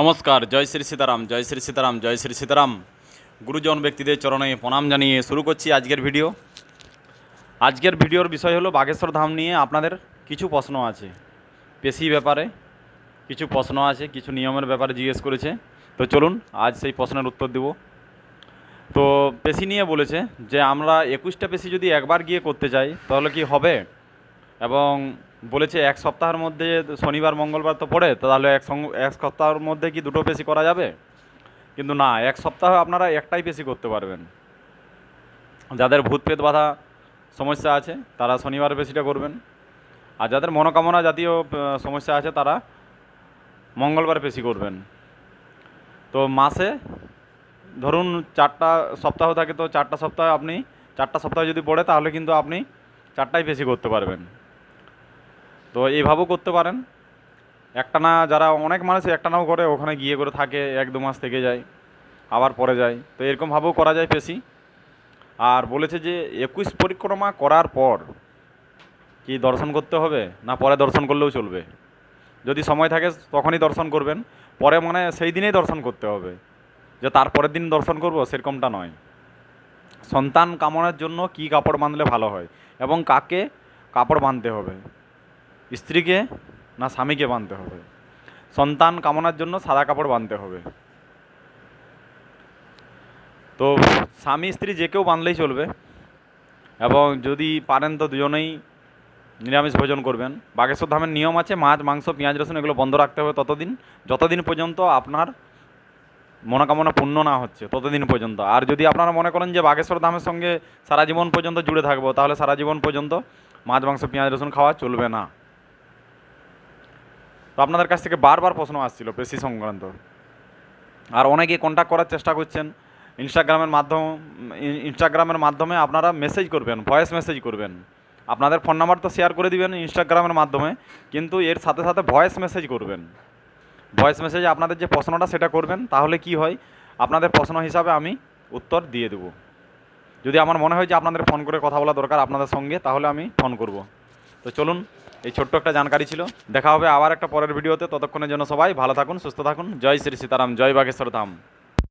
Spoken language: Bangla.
নমস্কার, জয় শ্রী সীতারাম, জয় শ্রী সীতারাম, জয় শ্রী সীতারাম। গুরুজন ব্যক্তিদের চরণে প্রণাম জানিয়ে শুরু করছি আজকের ভিডিও। আজকের ভিডিওর বিষয় হলো বাগেশ্বর ধাম নিয়ে আপনাদের কিছু প্রশ্ন আছে। পেশি ব্যাপারে কিছু প্রশ্ন আছে, কিছু নিয়মের ব্যাপারে জিজ্ঞেস করেছে। তো চলুন, আজ সেই প্রশ্নের উত্তর দেব। তো পেশি নিয়ে বলেছে যে, আমরা একুশটা পেশি যদি একবার গিয়ে করতে চাই তাহলে কি হবে? এবং বলেছে এক সপ্তাহের মধ্যে শনিবার, মঙ্গলবার তো পড়ে তাহলে এক এক সপ্তাহের মধ্যে কি দুটো পেশি করা যাবে? কিন্তু না, এক সপ্তাহে আপনারা একটাই পেশি করতে পারবেন। যাদের ভূত পেত বাধা সমস্যা আছে, তারা শনিবার পেশিটা করবেন। আর যাদের মনোকামনা জাতীয় সমস্যা আছে, তারা মঙ্গলবার পেশি করবেন। তো মাসে ধরুন চারটা সপ্তাহ থাকে, তো চারটা সপ্তাহে আপনি চারটা সপ্তাহ যদি পড়ে, তাহলে কিন্তু আপনি চারটাই পেশি করতে পারবেন। তো এইভাবেও করতে পারেন। একটানা যারা অনেক মানুষ একটানাও করে, ওখানে গিয়ে করে থাকে, এক দু মাস থেকে যায়, আবার পরে যায়। তো এরকমভাবেও করা যায় পেশি আর বলেছে যে, একুশ পরিক্রমা করার পর কি দর্শন করতে হবে? না পরে দর্শন করলেও চলবে? যদি সময় থাকে, তখনই দর্শন করবেন। পরে মানে সেই দিনেই দর্শন করতে হবে। যে তারপরের দিন দর্শন করব, সেরকমটা নয়। সন্তান কামনার জন্য কি কাপড় বাঁধলে ভালো হয়? এবং কাকে কাপড় বাঁধতে হবে? স্ত্রীকে না স্বামীকে বাঁধতে হবে। সন্তান কামনার জন্য সাদা কাপড় বাঁধতে হবে। তো স্বামী, স্ত্রী যে কেউ বাঁধলেই চলবে এবং যদি পারেন তো দুজনেই নিরামিষ ভোজন করবেন। বাগেশ্বর ধামের নিয়ম আছে, মাছ, মাংস, পেঁয়াজ, রসুন এগুলো বন্ধ রাখতে হবে ততদিন। যতদিন পর্যন্ত আপনার মনোকামনা পূর্ণ না হচ্ছে, ততদিন পর্যন্ত। আর যদি আপনারা মনে করেন যে বাগেশ্বর ধামের সঙ্গে সারা জীবন পর্যন্ত জুড়ে থাকব, তাহলে সারা জীবন পর্যন্ত মাছ, মাংস, পেঁয়াজ, রসুন খাওয়া চলবে না। তো আপনাদের কাছ থেকে বারবার প্রশ্ন আসছিল পেশি সংক্রান্ত। আর অনেকে কন্ট্যাক্ট করার চেষ্টা করছেন। ইনস্টাগ্রামের মাধ্যম ইনস্টাগ্রামের মাধ্যমে আপনারা মেসেজ করবেন ভয়েস মেসেজ করবেন। আপনাদের ফোন নাম্বার তো শেয়ার করে দিবেন ইনস্টাগ্রামের মাধ্যমে, কিন্তু এর সাথে সাথে ভয়েস মেসেজ করবেন। ভয়েস মেসেজে আপনাদের যে প্রশ্নটা সেটা করবেন, তাহলে কি হয়? আপনাদের প্রশ্ন হিসাবে আমি উত্তর দিয়ে দেবো। যদি আমার মনে হয় যে আপনাদের ফোন করে কথা বলা দরকার আপনাদের সঙ্গে, তাহলে আমি ফোন করব। তো চলুন এই ছোট্ট একটা জানকারি ছিল। দেখা হবে আবার একটা পরের ভিডিওতে। ততক্ষণের জন্য সবাই ভালো থাকুন, সুস্থ থাকুন। জয় শ্রী সীতারাম, জয় বাগেশ্বর ধাম